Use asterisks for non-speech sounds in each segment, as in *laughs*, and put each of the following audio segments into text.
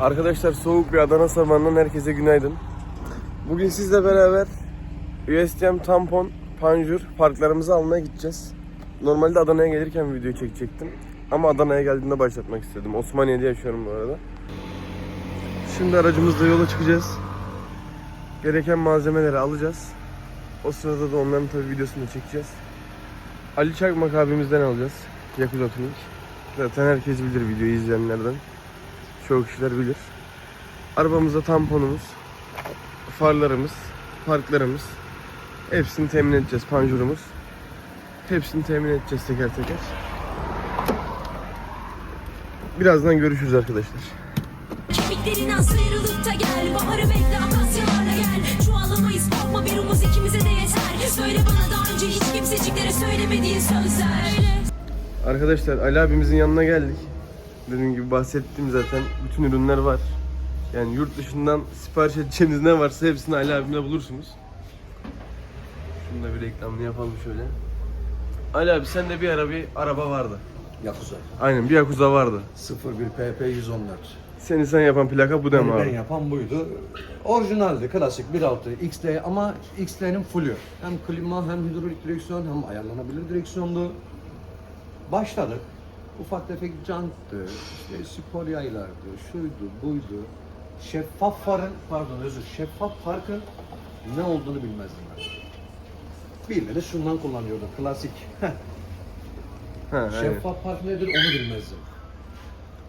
Arkadaşlar soğuk bir Adana sabahından herkese günaydın. Bugün sizle beraber USDM tampon, panjur parklarımızı almaya gideceğiz. Normalde Adana'ya gelirken video çekecektim. Ama Adana'ya geldiğimde başlatmak istedim. Osmaniye'de yaşıyorum bu arada. Şimdi aracımızla yola çıkacağız. Gereken malzemeleri alacağız. O sırada da onların tabi videosunu çekeceğiz. Ali Çakmak abimizden alacağız. Yakuza Tuning. Zaten herkes bilir videoyu izleyenlerden. Çoğu kişiler bilir. Arabamızda tamponumuz, farlarımız, parklarımız. Hepsini temin edeceğiz, panjurumuz. Hepsini temin edeceğiz teker teker. Birazdan görüşürüz arkadaşlar. Kemiklerinden sıyrılıp da gel Baharı bekle akasyalarla gel Çuvallamayız korkma bir umuz ikimize de yeter Söyle bana daha önce hiç kimseciklere söylemediğin sözler Arkadaşlar Ali abimizin yanına geldik. Dediğim gibi bahsettiğim zaten bütün ürünler var. Yani yurt dışından sipariş edeceğiniz ne varsa hepsini Ali abimle bulursunuz. Şunu da bir reklamını yapalım şöyle. Ali abi sende bir ara bir araba vardı. Yakuza. Aynen bir Yakuza vardı. 01 PP 114. Seni sen yapan plaka bu deme Ben abi. yapan buydu. Orijinaldi, klasik 1.6 XD ama XD'nin fullü. Hem klima hem hidrolik direksiyon hem ayarlanabilir direksiyondu. Başladık. Ufak tefek janttı, işte spor yaylardı, şuydu, buydu. Şeffaf farın, pardon özür, şeffaf farkın ne olduğunu bilmezdim ben. Bilmedi şundan kullanıyordum, klasik. Ha. Şeffaf fark nedir onu bilmezdim.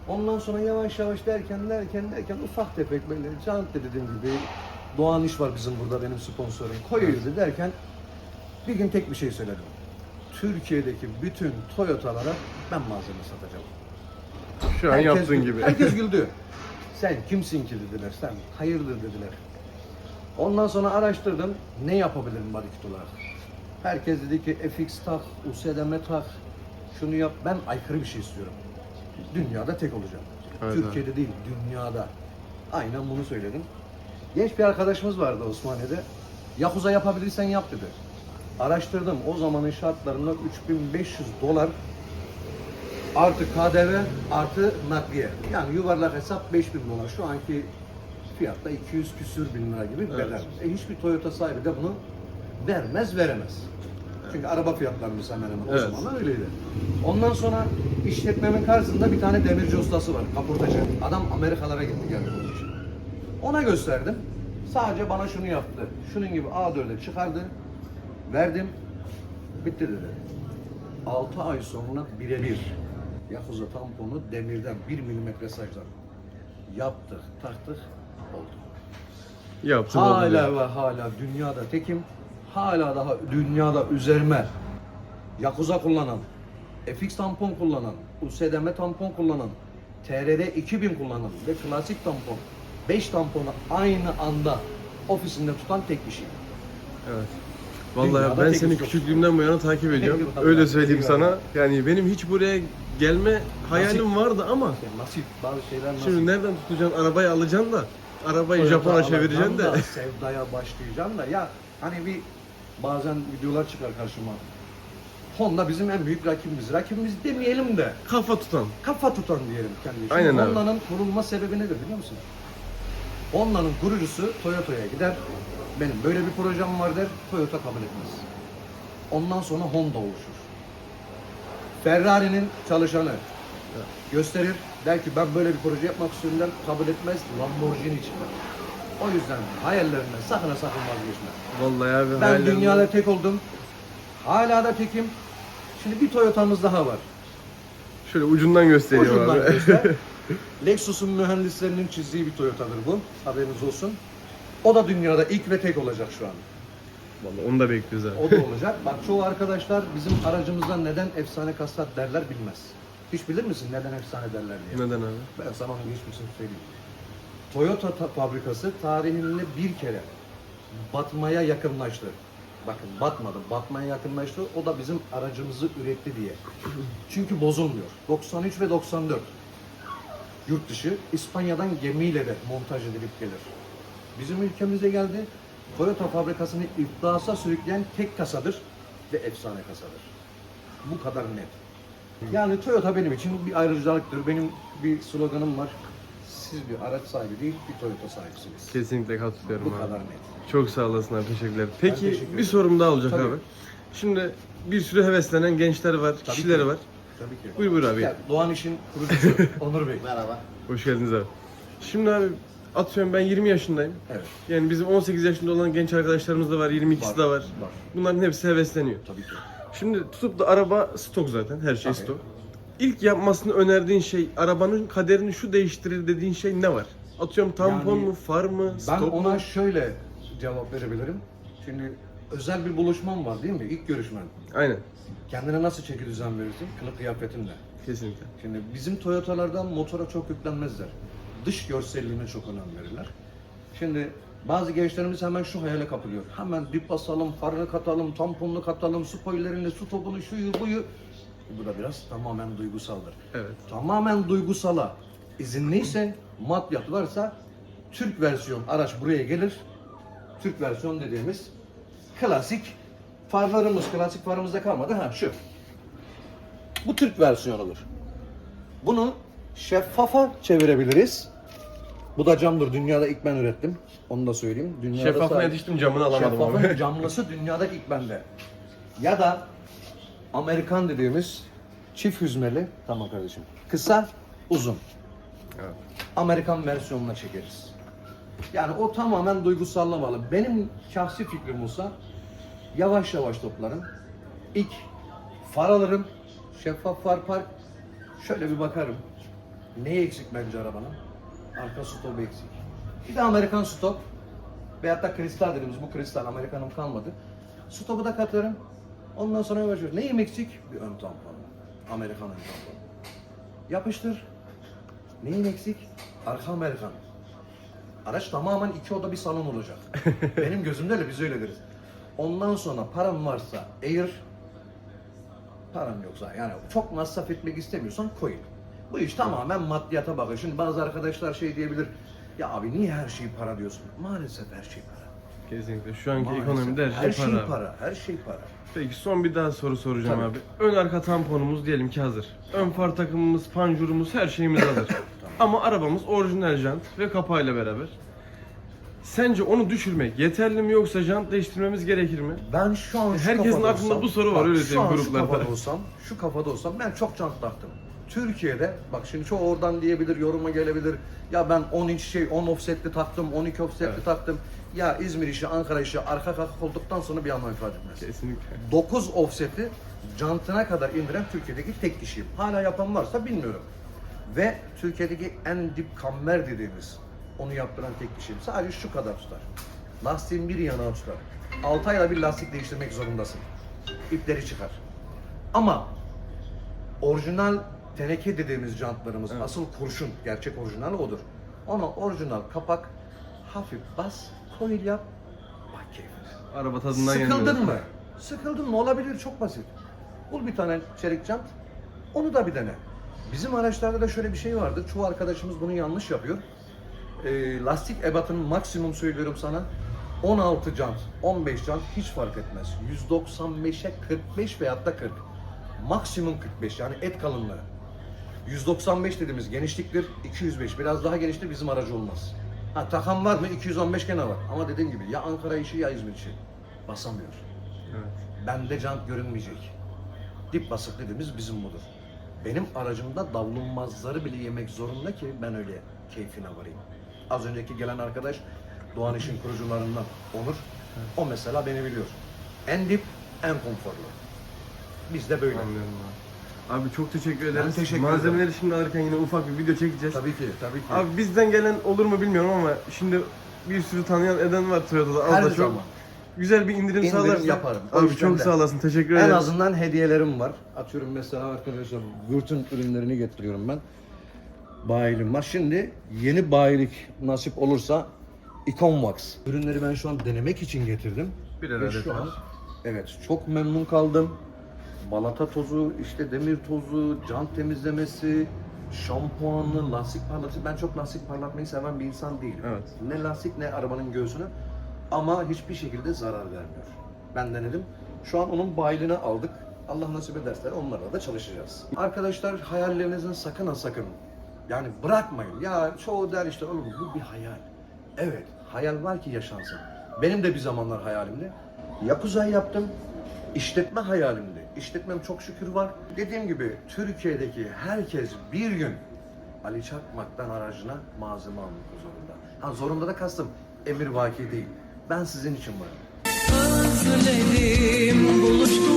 Ondan sonra yavaş yavaş derken derken derken ufak tefek böyle Can de dediğim gibi Doğan İş var bizim burada benim sponsorum. Koyuyordu derken bir gün tek bir şey söyledim. Türkiye'deki bütün Toyota'lara ben malzeme satacağım. Şu an Herkes yaptığın gibi. Herkes güldü. *laughs* Sen kimsin ki dediler. Sen hayırdır dediler. Ondan sonra araştırdım. Ne yapabilirim barikitolar? Herkes dedi ki FX tak, USDM tak, şunu yap. Ben aykırı bir şey istiyorum. Dünyada tek olacağım. Evet, Türkiye'de değil, dünyada. Aynen bunu söyledim. Genç bir arkadaşımız vardı Osmaniye'de. Yakuza yapabilirsen yap dedi. Araştırdım. O zamanın şartlarında 3500 dolar artı KDV artı nakliye. Yani yuvarlak hesap 5000 dolar. Şu anki fiyatta 200 küsür bin lira gibi bedel. E hiçbir Toyota sahibi de bunu vermez veremez. Çünkü araba fiyatlarımız hemen hemen o Evet. zamanlar öyleydi. Ondan sonra işletmemin karşısında bir tane demirci ustası var, kapurtacı. Adam Amerikalara gitti geldi bunun için. Ona gösterdim. Sadece bana şunu yaptı. Şunun gibi A4'e çıkardı. Verdim. Bitti dedi. 6 ay sonra birebir Yakuza tamponu demirden 1 milimetre sajdan yaptık, taktık, oldu. Yaptın oldu Hala ya. ve hala dünyada tekim, hala daha dünyada üzerime Yakuza kullanan, FX tampon kullanan, USDM tampon kullanan, TRD 2000 kullanan ve klasik tampon 5 tamponu aynı anda ofisinde tutan tek kişi. Evet. Vallahi Dünyada ben tek seni yok. küçüklüğümden bu yana takip ediyorum. Öyle söyleyeyim sana. Yani benim hiç buraya gelme hayalim vardı ama Yani nasip, bazı şeyler nasip. şimdi nereden tutacaksın? Arabayı alacaksın da arabayı Toyota Japon'a çevireceksin de. da, *laughs* sevdaya başlayacağım da ya hani bir bazen videolar çıkar karşıma. Honda bizim en büyük rakibimiz. Rakibimiz demeyelim de Kafa tutan. kafa tutan diyelim kendi. Şimdi Aynen abi. Honda'nın kurulma sebebi nedir biliyor musun? Honda'nın kurucusu Toyota'ya gider. Benim böyle bir projem var der. Toyota kabul etmez. Ondan sonra Honda oluşur. Ferrari'nin çalışanı gösterir. Der ki ben böyle bir proje yapmak istiyorum der. Kabul etmez. Lamborghini çıkar. O yüzden hayallerinden sakın ha sakın vazgeçme. Vallahi abi Ben dünyada tek oldum. Hala da tekim. Şimdi bir Toyota'mız daha var. Şöyle ucundan gösteriyor Ucundan abi. göster. *laughs* Lexus'un mühendislerinin çizdiği bir Toyota'dır bu. Haberiniz olsun. O da dünyada ilk ve tek olacak şu an. Vallahi onu da bekliyoruz abi. O da olacak. Bak çoğu arkadaşlar bizim aracımızdan neden efsane kastat derler bilmez. Hiç bilir misin neden efsane derler diye? Neden abi? Ben sana onun geçmişini söyleyeyim. Toyota ta- fabrikası tarihinde bir kere batmaya yakınlaştı. Bakın batmadı, batmaya yakınlaştı. O da bizim aracımızı üretti diye. Çünkü bozulmuyor. 93 ve 94 yurt dışı İspanya'dan gemiyle de montaj edilip gelir. Bizim ülkemize geldi. Toyota fabrikasını iflasa sürükleyen tek kasadır ve efsane kasadır. Bu kadar net. Yani Toyota benim için bir ayrıcalıktır. Benim bir sloganım var. siz bir araç sahibi değil, bir Toyota sahibisiniz. Kesinlikle katılıyorum Bu abi. kadar net. Çok sağ olasın abi teşekkürler. Peki teşekkür bir sorum daha olacak Tabii. abi. Şimdi bir sürü heveslenen gençler var, Tabii kişiler ki. var. Tabii ki. Buyur buyur abi. Doğan İş'in kurucusu *laughs* Onur Bey. Merhaba. Hoş geldiniz abi. Şimdi abi atıyorum ben 20 yaşındayım. Evet. Yani bizim 18 yaşında olan genç arkadaşlarımız da var, 22'si de var. Var. Bunların hepsi hevesleniyor. Tabii ki. Şimdi tutup da araba stok zaten, her şey Tabii. stok. İlk yapmasını önerdiğin şey, arabanın kaderini şu değiştirir dediğin şey ne var? Atıyorum tampon Yani mu, far mı, Ben stop ona mu? şöyle cevap verebilirim. Şimdi özel bir buluşmam var değil mi? İlk görüşmen. Aynen, Kendine nasıl çeki düzen verirsin? Kılık kıyafetinle. kesinlikle. Şimdi bizim Toyota'lardan motora çok yüklenmezler. Dış görselliğine çok önem verirler. Şimdi bazı gençlerimiz hemen şu hayale kapılıyor. Hemen dip basalım, farını katalım, tamponunu katalım, spoilerini, su topunu, şuyu buyu. Bu da biraz tamamen duygusaldır. Evet. Tamamen duygusala izinliyse, maddiyat varsa Türk versiyon araç buraya gelir. Türk versiyon dediğimiz klasik farlarımız, klasik farımızda kalmadı. Ha şu. Bu Türk versiyonudur. Bunu şeffafa çevirebiliriz. Bu da camdır. Dünyada ilk ben ürettim. Onu da söyleyeyim. Dünyada Şeffafına sadece- yetiştim camını alamadım Şeffafın abi. camlısı dünyada ilk bende. Ya da Amerikan dediğimiz çift hüzmeli. Tamam kardeşim. Kısa, uzun. Evet. Amerikan versiyonuna çekeriz. Yani o tamamen duygusalla bağlı. Benim şahsi fikrim olsa yavaş yavaş toplarım. İlk far alırım. Şeffaf far park. Şöyle bir bakarım. Neyi eksik bence arabanın? Arka stopu eksik. Bir de Amerikan stop. Veyahut da kristal dediğimiz bu kristal Amerikan'ın kalmadı. Stopu da katarım. Ondan sonra yavaş yavaş. Neyim eksik? Bir ön tampon. Amerikan ön tampon. Yapıştır. Neyin eksik? Arka Amerikan. Araç tamamen iki oda bir salon olacak. *laughs* Benim gözümde öyle biz öyle deriz. Ondan sonra param varsa Air, param yoksa yani çok masraf etmek istemiyorsan koyun. Bu iş tamamen maddiyata bakıyor. Şimdi bazı arkadaşlar şey diyebilir. Ya abi niye her şey para diyorsun? Maalesef her şey para. Kesinlikle. Şu anki Maalesef. ekonomide her şey para. abi. para. Her şey para. Peki son bir daha soru soracağım Tabii. abi. Ön arka tamponumuz diyelim ki hazır. Ön far takımımız, panjurumuz, her şeyimiz hazır. *coughs* Ama arabamız orijinal jant ve kapağıyla beraber. Sence onu düşürmek yeterli mi yoksa jant değiştirmemiz gerekir mi? Ben şu an şu Herkesin aklında olsam- bu soru var, bak, öyle an gruplarda. Şu kafada olsam, şu kafada olsam ben çok can taktım. Türkiye'de bak şimdi çoğu oradan diyebilir, yoruma gelebilir. Ya ben 10 inç şey 10 offsetli taktım, 12 offsetli Evet. taktım. Ya İzmir işi, Ankara işi arka kalk olduktan sonra bir anlam ifade etmez. Kesinlikle. 9 offset'i jantına kadar indiren Türkiye'deki tek kişiyim. Hala yapan varsa bilmiyorum. Ve Türkiye'deki en dip kamber dediğimiz onu yaptıran tek kişiyim. Sadece şu kadar tutar. Lastiğin bir yanağı tutar. 6 ayda bir lastik değiştirmek zorundasın. İpleri çıkar. Ama orijinal teneke dediğimiz jantlarımız asıl kurşun, gerçek orijinal odur. Ona orijinal kapak hafif bas, coil yap, bak keyfine. Araba tadından Sıkıldın mı? Sıkıldın mı? Olabilir çok basit. Bul bir tane çelik jant. Onu da bir dene. Bizim araçlarda da şöyle bir şey vardı. Çoğu arkadaşımız bunu yanlış yapıyor. Ee, lastik ebatının maksimum söylüyorum sana. 16 jant, 15 jant hiç fark etmez. 195'e 45 veyahut da 40. Maksimum 45 yani et kalınlığı. 195 dediğimiz genişliktir. 205 biraz daha geniştir bizim aracı olmaz. Ha takan var mı? 215 gene var. Ama dediğim gibi ya Ankara işi ya İzmir işi. Basamıyor. Evet. Bende jant görünmeyecek. Dip basık dediğimiz bizim budur. Benim aracımda davlumbazları bile yemek zorunda ki ben öyle keyfine varayım. Az önceki gelen arkadaş Doğan İş'in kurucularından Onur. O mesela beni biliyor. En dip, en konforlu. Biz de böyle. Anlıyorum abi. Abi çok teşekkür ederiz. teşekkür Malzemeleri ederim. şimdi alırken yine ufak bir video çekeceğiz. Tabii ki, tabii ki. Abi bizden gelen olur mu bilmiyorum ama şimdi bir sürü tanıyan eden var Toyota'da. Az Her da çok. zaman. Güzel bir indirim, İndirim sağlarsan. yaparım. O Abi yüzden çok de. sağ olasın. Teşekkür En ederim. azından hediyelerim var. Atıyorum mesela arkadaşlar Gürt'ün ürünlerini getiriyorum ben. Bayilim var. Şimdi yeni bayilik nasip olursa Iconwax. Ürünleri ben şu an denemek için getirdim. Birer Ve şu var. an evet çok memnun kaldım. Balata tozu, işte demir tozu, jant temizlemesi, şampuanlı, lastik parlatıcı. Ben çok lastik parlatmayı seven bir insan değilim. Evet. Ne lastik ne arabanın göğsünü ama hiçbir şekilde zarar vermiyor. Ben denedim. Şu an onun bayilini aldık. Allah nasip ederse onlarla da çalışacağız. Arkadaşlar hayallerinizin sakın ha sakın Yani bırakmayın. Ya çoğu der işte oğlum bu bir hayal. Evet, hayal var ki yaşansın. Benim de bir zamanlar hayalimdi. Yakuzay yaptım. İşletme hayalimdi. İşletmem çok şükür var. Dediğim gibi Türkiye'deki herkes bir gün Ali Çakmak'tan aracına malzeme almak zorunda. Ha zorunda da kastım emir vaki değil. Ben sizin için varım. Özledim buluştuğumuz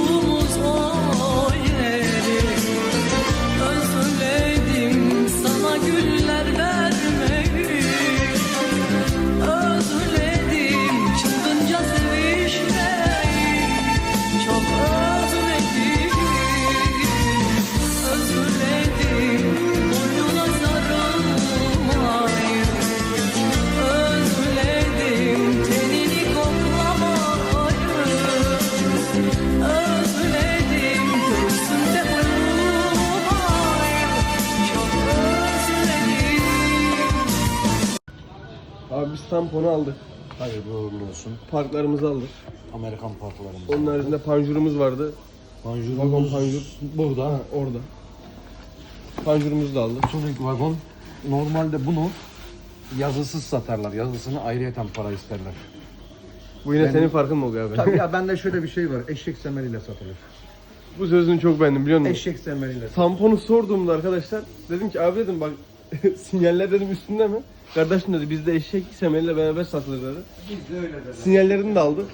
tamponu aldık. Hayırlı uğurlu olsun. Parklarımızı aldık. Amerikan parklarımız. Onun haricinde panjurumuz vardı. Panjurumuz Vagon panjur. burada. Ha, orada. Panjurumuzu da aldık. Sonic Wagon normalde bunu yazısız satarlar. Yazısını ayrıyeten para isterler. Bu yine Ben- senin farkın mı oluyor abi? Tabii ya *laughs* bende şöyle bir şey var. Eşek semeriyle satılır. Bu sözünü çok beğendim biliyor musun? Eşek semeriyle. Tamponu sorduğumda arkadaşlar dedim ki abi dedim bak *laughs* sinyaller dedim üstünde mi? Kardeşim dedi bizde eşek semeriyle beraber satılır dedi. Biz de öyle deriz. Sinyallerini de aldık.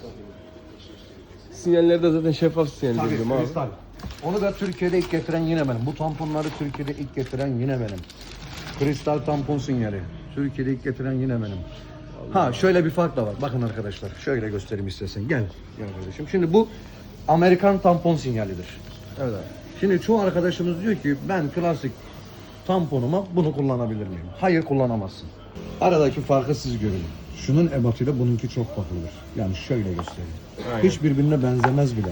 Sinyalleri de zaten şeffaf sinyal Tabii dedim abi. kristal. Onu da Türkiye'de ilk getiren yine benim. Bu tamponları Türkiye'de ilk getiren yine benim. Kristal tampon sinyali. Türkiye'de ilk getiren yine benim. Ha şöyle bir fark da var. Bakın arkadaşlar. Şöyle göstereyim istersen. Gel. Gel kardeşim. Şimdi bu Amerikan tampon sinyalidir. Evet abi. Şimdi çoğu arkadaşımız diyor ki ben klasik tamponuma bunu kullanabilir miyim? Hayır kullanamazsın. Aradaki farkı siz görün. Şunun ebatıyla bununki çok farklıdır. Yani şöyle göstereyim. Aynen. Hiç birbirine benzemez bile.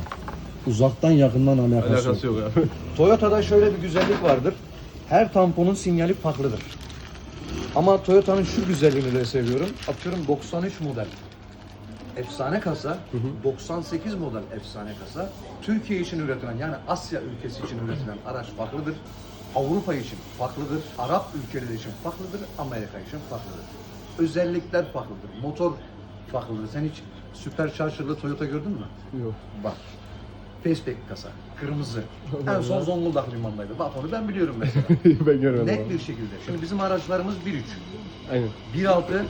Uzaktan yakından alakası, Alakası yok. yok abi. *laughs* Toyota'da şöyle bir güzellik vardır. Her tamponun sinyali farklıdır. Ama Toyota'nın şu güzelliğini de seviyorum. Atıyorum 93 model. Efsane kasa, 98 model efsane kasa. Türkiye için üretilen yani Asya ülkesi için üretilen araç farklıdır. Avrupa için farklıdır. Arap ülkeleri için farklıdır. Amerika için farklıdır. Özellikler farklıdır. Motor farklıdır. Sen hiç süper charger'lı Toyota gördün mü? Yok. Bak. Faceback kasa. Kırmızı. en son Zonguldak limandaydı. Bak onu ben biliyorum mesela. *laughs* ben görmedim Net abi. bir şekilde. Şimdi bizim araçlarımız 1.3. Aynen. 1.6,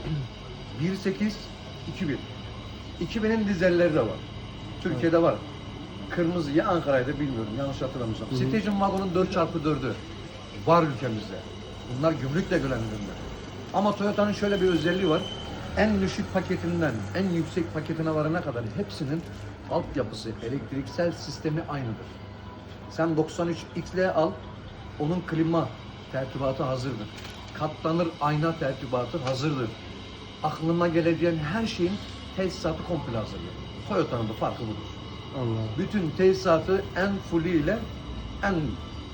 1.8, 2.1. 2000'in dizelleri de var. Türkiye'de var. Kırmızı ya Ankara'ydı bilmiyorum yanlış hatırlamıyorsam. Station Wagon'un 4x4'ü var ülkemizde. Bunlar gümrükle gelen ürünler. Ama Toyota'nın şöyle bir özelliği var. En düşük paketinden en yüksek paketine varana kadar hepsinin altyapısı, elektriksel sistemi aynıdır. Sen 93 XL al, onun klima tertibatı hazırdır. Katlanır ayna tertibatı hazırdır. Aklıma geleceğin her şeyin tesisatı komple hazırdır. Toyota'nın da farkı budur. Allah. Bütün tesisatı en full ile en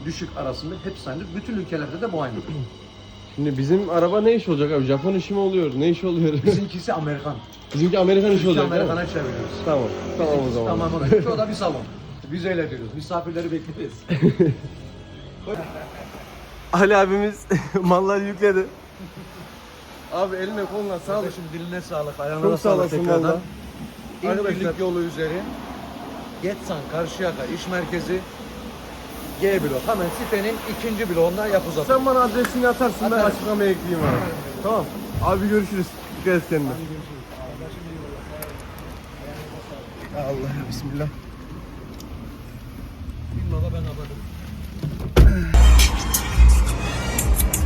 düşük arasında hepsi aynıdır. Bütün ülkelerde de bu aynıdır. *clears throat* Şimdi bizim araba ne iş olacak abi? Japon işi mi oluyor? Ne iş oluyor? *laughs* Bizimkisi Amerikan. Bizimki Amerikan işi Biz olacak değil mi? Amerikan'a çeviriyoruz. Tamam. Tamam o zaman. Tamam orası. Şu da bir salon. Biz öyle diyoruz. Misafirleri bekleriz. *laughs* Ali abimiz *laughs* malları yükledi. Abi eline koluna sağlık. Kardeşim diline sağlık. Ayağına Çok sağ sağlık olasın tekrardan. valla. Arkadaşlar- yolu üzeri. Getsan Karşıyaka iş merkezi G blok. Hemen sitenin ikinci bloğunda yapı zaten. Sen bana adresini atarsın ben Atarım. açıklamaya ekleyeyim abi. Tamam. Abi görüşürüz. Dikkat et kendine. Allah bismillah. Baba ben abadım.